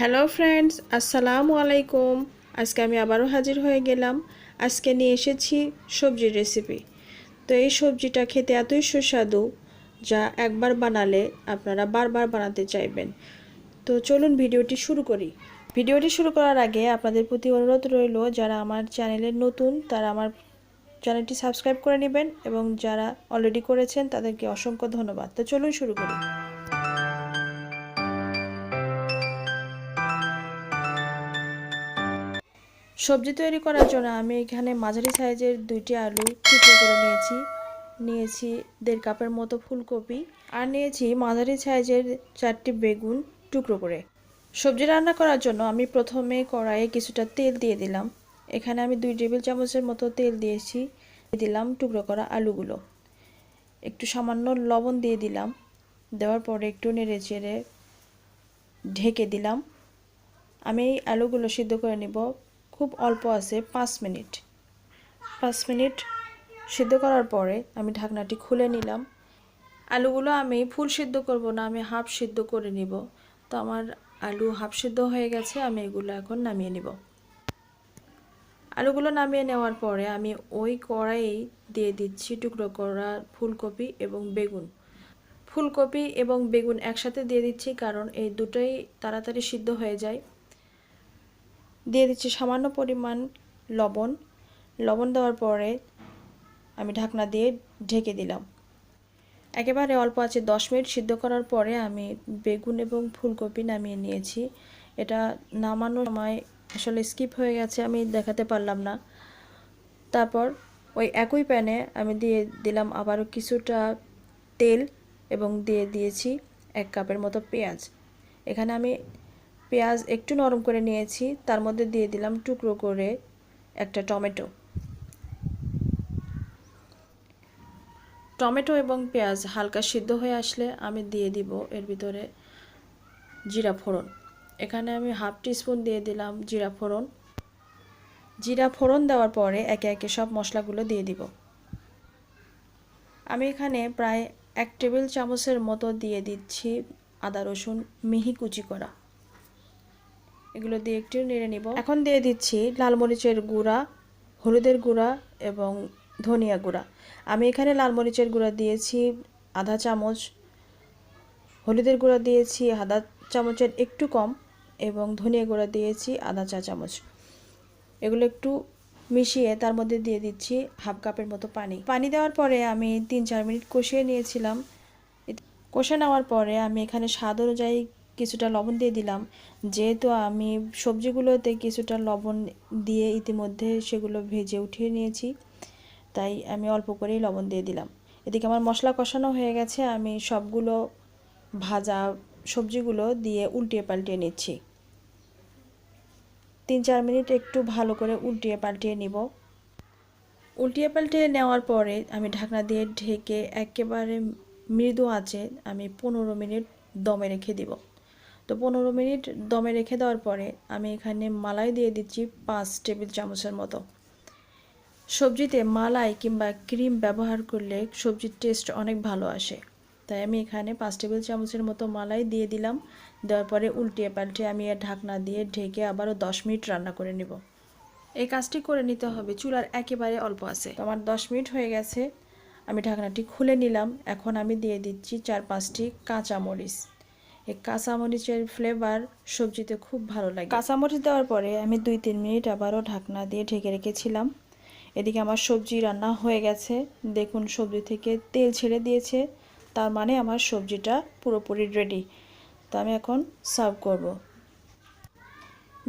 Hello friends, আসসালামু আলাইকুম। আজকে আমি আবারও হাজির হয়ে গেলাম। আজকে নিয়ে এসেছি সবজির রেসিপি তো এই সবজিটা খেতে এতই সুস্বাদু যা একবার বানালে আপনারা বারবার বানাতে চাইবেন। তো চলুন ভিডিওটি শুরু করি। ভিডিওটি শুরু করার আগে আপনাদের প্রতি অনুরোধ রইল, যারা আমার চ্যানেলে নতুন, তারা আমার চ্যানেলটি সাবস্ক্রাইব করে নেবেন এবং যারা অলরেডি করেছেন, তাদেরকে অসংখ্য ধন্যবাদ। তো চলুন শুরু করি। সবজি তৈরি করার জন্য আমি এখানে মাঝারি সাইজের দুইটি আলু টুকরো করে নিয়েছি। নিয়েছি দেড় কাপের মতো ফুলকপি আর নিয়েছি মাঝারি সাইজের চারটি বেগুন টুকরো করে। সবজি রান্না করার জন্য আমি প্রথমে কড়াইয়ে কিছুটা তেল দিয়ে দিলাম। এখানে আমি দুই টেবিল চামচের মতো তেল দিয়েছি। দিলাম টুকরো করা আলুগুলো। একটু সামান্য লবণ দিয়ে দিলাম। দেওয়ার পরে একটু নেড়ে চেড়ে ঢেকে দিলাম। আমি এই আলুগুলো সিদ্ধ করে নিব। খুব অল্প আছে, পাঁচ মিনিট। পাঁচ মিনিট সিদ্ধ করার পরে আমি ঢাকনাটি খুলে নিলাম। আলুগুলো আমি ফুল সিদ্ধ করব না, আমি হাফ সিদ্ধ করে নিব। তো আমার আলু হাফ সিদ্ধ হয়ে গেছে, আমি এগুলো এখন নামিয়ে নিব। আলুগুলো নামিয়ে নেওয়ার পরে আমি ওই কড়াইয়েই দিয়ে দিচ্ছি টুকরো করা ফুলকপি এবং বেগুন। ফুলকপি এবং বেগুন একসাথে দিয়ে দিচ্ছি কারণ এই দুটোই তাড়াতাড়ি সিদ্ধ হয়ে যায়। দিয়ে দিচ্ছি সামান্য পরিমাণ লবণ। লবণ দেওয়ার পরে আমি ঢাকনা দিয়ে ঢেকে দিলাম। একেবারে অল্প আছে দশ মিনিট সিদ্ধ করার পরে আমি বেগুন এবং ফুলকপি নামিয়ে নিয়েছি। এটা নামানোর সময় আসলে স্কিপ হয়ে গেছে, আমি দেখাতে পারলাম না। তারপর ওই একই প্যানে আমি দিয়ে দিলাম আবারও কিছুটা তেল এবং দিয়ে দিয়েছি এক কাপের মতো পেঁয়াজ। এখানে আমি পেঁয়াজ একটু নরম করে নিয়েছি, তার মধ্যে দিয়ে দিলাম টুকরো করে একটা টমেটো। টমেটো এবং পেঁয়াজ হালকা সিদ্ধ হয়ে আসলে আমি দিয়ে দিব এর ভিতরে জিরা ফোড়ন। এখানে আমি হাফ টিস্পুন দিয়ে দিলাম জিরা ফোড়ন। জিরা ফোড়ন দেওয়ার পরে একে একে সব মশলাগুলো দিয়ে দিব। আমি এখানে প্রায় এক টেবিল চামচের মতো দিয়ে দিচ্ছি আদা রসুন মিহি কুচি করা। এগুলো দিয়ে একটু নেড়ে নিব। এখন দিয়ে দিচ্ছি লাল মরিচের গুঁড়া, হলুদের গুঁড়া এবং ধনিয়া গুঁড়া। আমি এখানে লাল মরিচের গুঁড়া দিয়েছি আধা চামচ, হলুদের গুঁড়া দিয়েছি আধা চামচের একটু কম এবং ধনিয়া গুঁড়া দিয়েছি আধা চা চামচ। এগুলো একটু মিশিয়ে তার মধ্যে দিয়ে দিচ্ছি হাফ কাপের মতো পানি। পানি দেওয়ার পরে আমি তিন চার মিনিট কষিয়ে নিয়েছিলাম। কষে নেওয়ার পরে আমি এখানে স্বাদ অনুযায়ী কিছুটা লবণ দিয়ে দিলাম। যেহেতু আমি সবজিগুলোতে কিছুটা লবণ দিয়ে ইতিমধ্যে সেগুলো ভেজে উঠিয়ে নিয়েছি, তাই আমি অল্প করেই লবণ দিয়ে দিলাম। এদিকে আমার মশলা কষানো হয়ে গেছে, আমি সবগুলো ভাজা সবজিগুলো দিয়ে উল্টিয়ে পাল্টিয়ে নিচ্ছি। তিন চার মিনিট একটু ভালো করে উল্টিয়ে পাল্টিয়ে নিব। উল্টিয়ে পাল্টিয়ে নেওয়ার পরে আমি ঢাকনা দিয়ে ঢেকে একেবারে মৃদু আঁচে আমি পনেরো মিনিট দমে রেখে দিব। তো পনেরো মিনিট দমে রেখে দেওয়ার পরে আমি এখানে মালাই দিয়ে দিচ্ছি পাঁচ টেবিল চামচের মতো। সবজিতে মালাই কিংবা ক্রিম ব্যবহার করলে সবজির টেস্ট অনেক ভালো আসে। তাই আমি এখানে পাঁচ টেবিল চামচের মতো মালাই দিয়ে দিলাম। দেওয়ার পরে উল্টিয়ে পাল্টে আমি এর ঢাকনা দিয়ে ঢেকে আবারও দশ মিনিট রান্না করে নিব। এই কাজটি করে নিতে হবে, চুলার একেবারে অল্প আছে। আমার দশ মিনিট হয়ে গেছে, আমি ঢাকনাটি খুলে নিলাম। এখন আমি দিয়ে দিচ্ছি চার পাঁচটি কাঁচামরিচ। এই কাঁচামরিচের ফ্লেভার সবজিতে খুব ভালো লাগে। কাঁচামরিচ দেওয়ার পরে আমি দুই, তিন মিনিট আবারও ঢাকনা দিয়ে ঢেকে রেখেছিলাম। এদিকে আমার সবজি রান্না হয়ে গেছে। দেখুন, সবজি থেকে তেল ছেড়ে দিয়েছে। তার মানে আমার সবজিটা পুরোপুরি রেডি তো আমি এখন সার্ভ করব।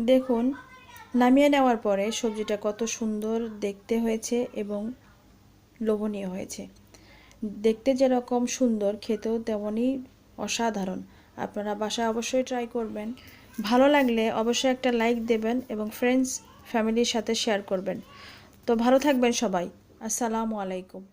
দেখুন, নামিয়ে নেওয়ার পরে সবজিটা কত সুন্দর দেখতে হয়েছে এবং লোভনীয় হয়েছে। দেখতে যেরকম সুন্দর, খেতেও তেমনই অসাধারণ। আপনারা বাসায় অবশ্যই ট্রাই করবেন। ভালো লাগলে অবশ্যই একটা লাইক দেবেন এবং ফ্রেন্ডস ফ্যামিলির সাথে শেয়ার করবেন। তো ভালো থাকবেন সবাই। আসসালামু আলাইকুম।